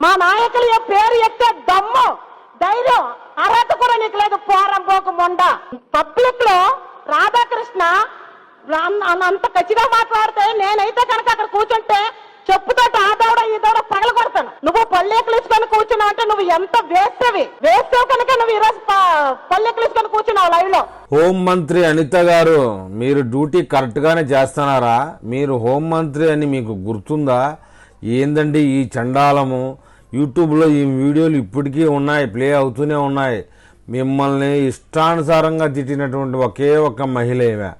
మా నాయకులు పేరు ఎత్తే దమ్ము ధైర్యం అర్హత కూడా నీకు లేదు పోరం పోకు మొండ. పబ్లిక్లో రాధాకృష్ణ అంత ఖచ్చితంగా మాట్లాడితే నేనైతే కనుక అక్కడ కూర్చుంటే చెప్పుతో ఆ దౌడ ఈ దౌడ పగల కొడతాను. నువ్వు పల్లెకులు ఇచ్చుకొని కూర్చున్నావు అంటే నువ్వు ఎంత వేస్తవి వేస్తావు కనుక నువ్వు ఈరోజు పల్లెకిలిసుకొని కూర్చున్నావు లైవ్లో. హోం మంత్రి అనిత గారు మీరు డ్యూటీ కరెక్ట్గానే చేస్తున్నారా? మీరు హోం మంత్రి అని మీకు గుర్తుందా? ఏందండి ఈ చండాలము? యూట్యూబ్లో ఈ వీడియోలు ఇప్పటికీ ఉన్నాయి ప్లే అవుతూనే ఉన్నాయి. మిమ్మల్ని ఇష్టానుసారంగా తిట్టినటువంటి ఒకే ఒక్క మహిళ ఈమె.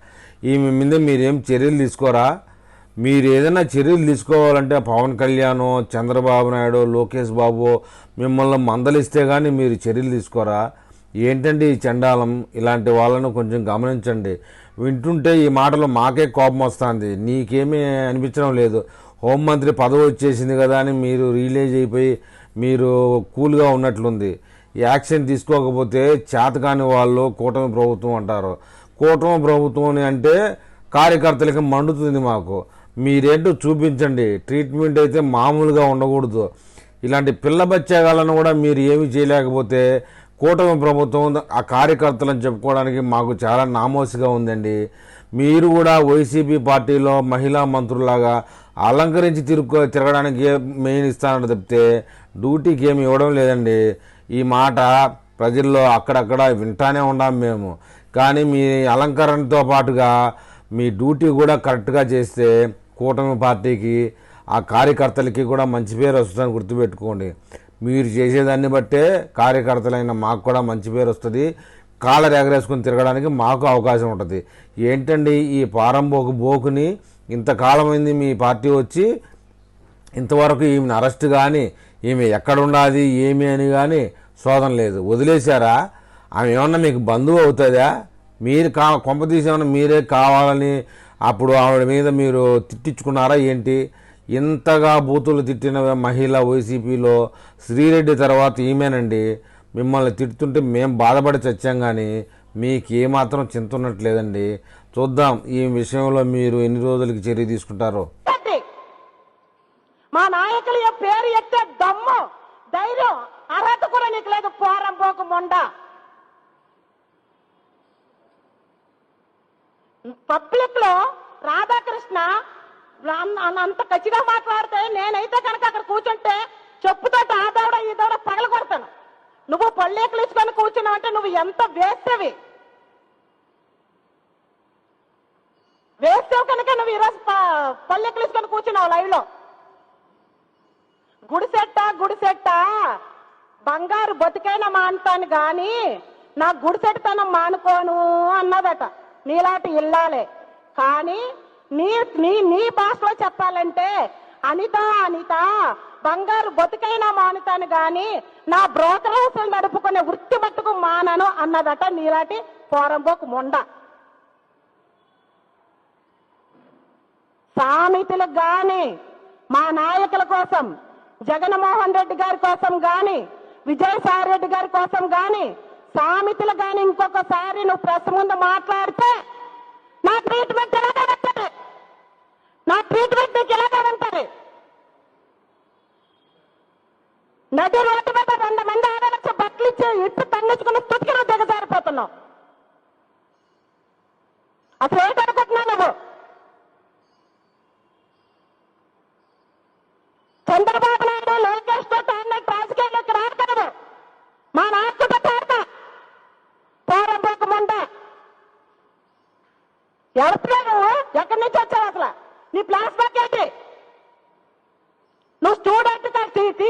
ఈమె మీద మీరేం చర్యలు తీసుకోరా? మీరు ఏదైనా చర్యలు తీసుకోవాలంటే పవన్ కళ్యాణ్ చంద్రబాబు నాయుడు లోకేష్ బాబు మిమ్మల్ని మందలిస్తే కానీ మీరు చర్యలు తీసుకోరా? ఏంటండి ఈ చండాలం? ఇలాంటి వాళ్ళను కొంచెం గమనించండి. వింటుంటే ఈ మాటలు మాకే కోపం వస్తుంది. నీకేమీ అనిపించడం లేదు. హోంమంత్రి పదవి వచ్చేసింది కదా అని మీరు రిలీజ్ అయిపోయి మీరు కూల్గా ఉన్నట్లుంది. యాక్షన్ తీసుకోకపోతే చేతకాని వాళ్ళు కూటమి ప్రభుత్వం అంటారు. కూటమి ప్రభుత్వం అని అంటే కార్యకర్తలకి మండుతుంది మాకు. మీరేంటో చూపించండి. ట్రీట్మెంట్ అయితే మామూలుగా ఉండకూడదు. ఇలాంటి పిల్ల బచ్చేగాలను కూడా మీరు ఏమి చేయలేకపోతే కూటమి ప్రభుత్వం ఆ కార్యకర్తలను చెప్పుకోవడానికి మాకు చాలా నామోసిగా ఉందండి. మీరు కూడా వైసీపీ పార్టీలో మహిళా మంత్రులాగా అలంకరించి తిరుగు తిరగడానికి మెయిన్ ఇస్తానని చెప్తే డ్యూటీకి ఏమి ఇవ్వడం లేదండి. ఈ మాట ప్రజల్లో అక్కడక్కడ వింటానే ఉన్నాం మేము. కానీ మీ అలంకరణతో పాటుగా మీ డ్యూటీ కూడా కరెక్ట్గా చేస్తే కూటమి పార్టీకి ఆ కార్యకర్తలకి కూడా మంచి పేరు వస్తుందని గుర్తుపెట్టుకోండి. మీరు చేసేదాన్ని బట్టే కార్యకర్తలైన మాకు కూడా మంచి పేరు వస్తుంది. కాళ్ళ ఎగరేసుకుని తిరగడానికి మాకు అవకాశం ఉంటుంది. ఏంటండి ఈ పారంబోకు బోకుని ఇంతకాలమైంది మీ పార్టీ వచ్చి ఇంతవరకు ఈమెను అరెస్ట్ కానీ ఈమె ఎక్కడున్నది ఏమి అని కానీ శోధన లేదు. వదిలేశారా? ఆమె ఏమన్నా మీకు బంధువు అవుతుందా? మీరు కా కొంప తీసేమన్నా మీరే కావాలని అప్పుడు ఆవిడ మీద మీరు తిట్టించుకున్నారా ఏంటి? ఇంతగా బూతులు తిట్టిన మహిళ వైసీపీలో శ్రీరెడ్డి తర్వాత ఈమెనండి. మిమ్మల్ని తిడుతుంటే మేము బాధపడి చచ్చాం కానీ మీకు ఏమాత్రం చింత ఉన్నట్లేదండి చూద్దాం ఈ విషయంలో మీరు ఎన్ని రోజులకి చర్య తీసుకుంటారో. మా నాయకుల పేరు ఎత్తే దమ్ము ధైర్యం అర్హత కూడా నీకు లేదు. పోరం పోకు మొండ. పబ్లిక్లో రాధాకృష్ణ అంత ఖచ్చితంగా మాట్లాడితే నేనైతే కనుక అక్కడ కూర్చుంటే చెప్పుతో ఆ దౌడ ఈ దౌడ పగల కొడతాను. నువ్వు పల్లెకిలిసుకొని కూర్చున్నావు అంటే నువ్వు ఎంత వేస్తవి వేస్తావు కనుక నువ్వు ఈరోజు పల్లెకిలిసుకొని కూర్చున్నావు లైవ్లో గుడిసెట్ట గుడిసెట్ట? బంగారు బతికైన మానుతాను గాని నా గుడిసెట్టతనం మానుకోను అన్నదట. నీలాంటి ఇల్లాలే. కానీ నీ నీ నీ భాషలో చెప్పాలంటే అనిత అనిత బంగారు బతుకైనా మానుతాను గాని నా బ్రోకర్ హౌసులు నడుపుకునే వృత్తి మట్టుకు మానను అన్నదట నీలాంటి పోరంబోకు మొండ. సామెతలకు గాని మా నాయకుల కోసం జగన్మోహన్ రెడ్డి గారి కోసం గాని విజయసాయి రెడ్డి గారి కోసం గాని సామెతలు గాని ఇంకొకసారి నువ్వు ప్రెస్ ముందు మాట్లాడితే నా ట్రీట్మెంట్ నా ట్రీట్మెంట్ నీకు ఎలా కాదంటారు నది రోడ్డు మీద వంద మంది ఆడవచ్చు బట్టలు ఇచ్చి ఇట్టు తన్నించుకుని తుతికి దిగజారిపోతున్నావు. అసలు ఏంటనుకుంటున్నావు నువ్వు? చంద్రబాబు నాయుడు లోకేష్ తోటి తాన్నట్టు రాజకీయాల్లోకి రాకూడదు మా నాయకుడు ఆడతా పోరంబోకు ముండ ఎవరిగా ఎక్కడి నుంచి వచ్చావు అసలు? నీ ప్లాస్మా కేంద్రే నువ్వు స్టూడెంట్ తన స్థితి